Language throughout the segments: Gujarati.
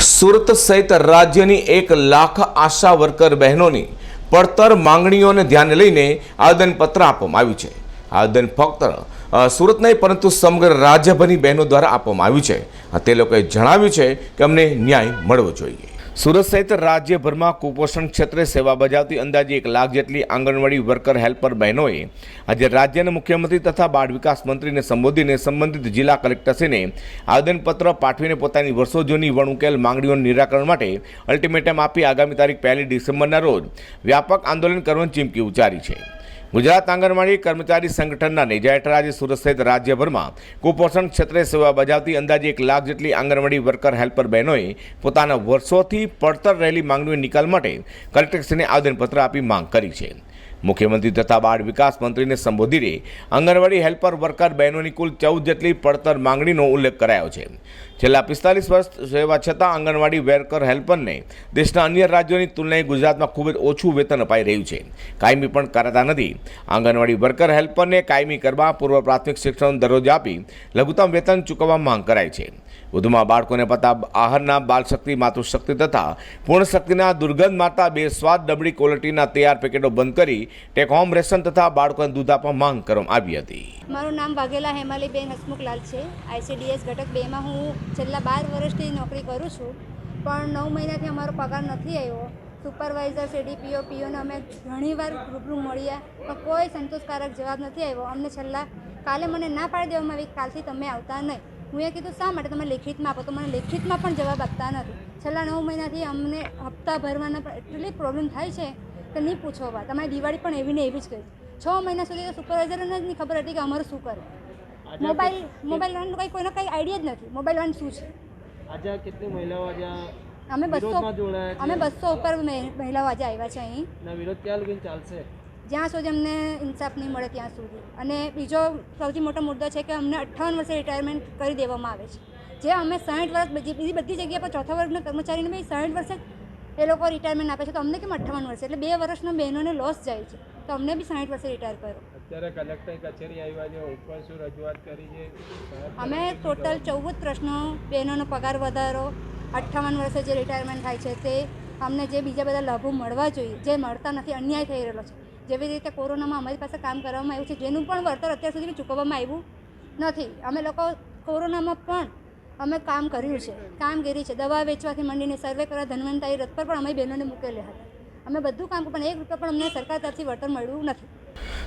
સુરત સહિત રાજ્યની એક લાખ આશા વર્કર બહેનોની પડતર માંગણીઓને ધ્યાને લઈને આવેદનપત્ર આપવામાં આવ્યું છે. આવેદન ફક્ત સુરત નહીં, પરંતુ સમગ્ર રાજ્યભરની બહેનો દ્વારા આપવામાં આવ્યું છે. તે લોકોએ જણાવ્યું છે કે અમને ન્યાય મળવો જોઈએ. સુરત સહિત રાજ્યભરમાં કુપોષણ ક્ષેત્રે સેવા બજાવતી અંદાજે એક લાખ જેટલી આંગણવાડી વર્કર હેલ્પર બહેનોએ આજે રાજ્યના મુખ્યમંત્રી તથા બાળ વિકાસ મંત્રીને સંબોધીને સંબંધિત જિલ્લા કલેક્ટરશ્રીને આવેદનપત્ર પાઠવીને પોતાની વર્ષો જૂની વણુકેલ માંગણીઓનું નિરાકરણ માટે અલ્ટિમેટમ આપી આગામી તારીખ પહેલી ડિસેમ્બરના રોજ વ્યાપક આંદોલન કરવાની ચીમકી ઉચ્ચારી છે. ગુજરાત આંગણવાડી કર્મચારી સંગઠનના નેજા હેઠળ આજે સુરત સહિત રાજ્યભરમાં કુપોષણ ક્ષેત્રે સેવા બજાવતી અંદાજે એક લાખ જેટલી આંગણવાડી વર્કર હેલ્પર બહેનોએ પોતાના વર્ષોથી પડતર રહેલી માંગણીઓ નિકાલ માટે કલેક્ટરશ્રીને આવેદનપત્ર આપી માંગ કરી છે. મુખ્યમંત્રી તથા બાળ વિકાસ મંત્રીને સંબોધીને આંગણવાડી હેલ્પર વર્કર બહેનોની કુલ ચૌદ જેટલી પડતર માંગણીનો ઉલ્લેખ કરાયો છે. છેલ્લા પિસ્તાલીસ વર્ષ સેવા છતાં આંગણવાડી વર્કર હેલ્પરને દેશના અન્ય રાજ્યોની તુલનાએ ગુજરાતમાં ખૂબ જ ઓછું વેતન અપાઈ રહ્યું છે. કાયમી પણ કરાતા નથી. આંગણવાડી વર્કર હેલ્પરને કાયમી કરવા પૂર્વ પ્રાથમિક શિક્ષણ દરજ્જો આપી લઘુત્તમ વેતન ચૂકવવા માંગ કરાય છે. વધુમાં બાળકોને પતા આહારના બાલશક્તિ માતૃશક્તિ તથા પૂર્ણશક્તિના દુર્ગંધ મારતા બે સ્વાદ, ડબડી ક્વોલિટીના તૈયાર પેકેટો બંધ કરી ટેક હોમ, રેશન તથા બાળકોને દૂધ આપવા માંગ કરવામાં આવી હતી. મારું નામ વાઘેલા હેમાલીબેન હસમુખલાલ છે. આઈસીડીએસ ઘટક બેમાં હું છેલ્લા બાર વર્ષથી નોકરી કરું છું, પણ નવ મહિનાથી અમારો પગાર નથી આવ્યો. સુપરવાઇઝર સીડીપીઓ પીઓને અમે ઘણીવાર રૂબરૂ મળ્યા, પણ કોઈ સંતોષકારક જવાબ નથી આવ્યો. અમને છેલ્લા કાલે મને ના પાડી દેવામાં આવી, કાલથી તમે આવતા નહીં. હું એ કીધું શા માટે તમે લેખિતમાં આપો? તો મને લેખિતમાં પણ જવાબ આપતા નથી. છેલ્લા નવ મહિનાથી અમને હપ્તા ભરવાના પણ એટલી પ્રોબ્લેમ થાય છે કે નહીં પૂછો વાત. તમારી દિવાળી પણ એવી ને એવી જ ગઈ. છ મહિના સુધી તો સુપરવાઇઝરને જ નહીં ખબર હતી કે અમારું શું કરે મોબાઈલ મોબાઈલ વાળાનું કંઈ કોઈને કંઈ આઈડિયા જ નથી. મોબાઈલ વાન શું છે? આજે કેટલી મહિલાઓ આજે અમે બસો અમે બસો ઉપર મહિ- મહિલાઓ આજે આવ્યા છે અહીં. વિરોધ ક્યાં ચાલશે? જ્યાં સુધી અમને ઇન્સાફ નહીં મળે ત્યાં સુધી. અને બીજો સૌથી મોટો મુદ્દો છે કે અમને અઠ્ઠાવન વર્ષે રિટાયરમેન્ટ કરી દેવામાં આવે છે. જે અમે સાઠ વર્ષ બીજી બીજી બધી જગ્યા પર ચોથા વર્ગના કર્મચારીને બી સાઠ વર્ષે એ લોકો રિટાયરમેન્ટ આપે છે. તો અમને કેમ અઠ્ઠાવન વર્ષે? એટલે બે વર્ષના બહેનોને લોસ જાય છે. તો અમને બી સાઠ વર્ષે રિટાયર કરો. અત્યારે કલેક્ટર કચેરી આવ્યા છે. ઉપર શું રજૂઆત કરી છે? અમે ટોટલ ચૌદ પ્રશ્નો બહેનોનો પગાર વધારો અઠ્ઠાવન વર્ષે જે રિટાયરમેન્ટ થાય છે તે અમને જે બીજા બધા લાભો મળવા જોઈએ જે મળતા નથી અન્યાય થઈ રહેલો છે. જેવી રીતે કોરોનામાં અમારી પાસે કામ કરવામાં આવ્યું છે, જેનું પણ વળતર અત્યાર સુધી ચૂકવવામાં આવ્યું નથી. અમે લોકો કોરોનામાં પણ અમે કામ કર્યું છે, કામગીરી છે. દવા વેચવાથી માંડીને સર્વે કરવા ધન્વંતરી રથ પર પણ અમે બહેનોને મૂકેલા હતા. અમે બધું કામ પણ એક રૂપિયા પણ અમને સરકાર તરફથી વળતર મળ્યું નથી.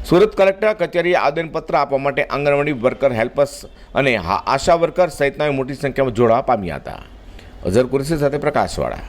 સુરત કલેક્ટર કચેરીએ આવેદનપત્ર આપવા માટે આંગણવાડી વર્કર, હેલ્પર્સ અને આશા વર્કર સહિતના મોટી સંખ્યામાં જોડાવા પામ્યા હતા. અઝર કુરેશી સાથે પ્રકાશવાળા.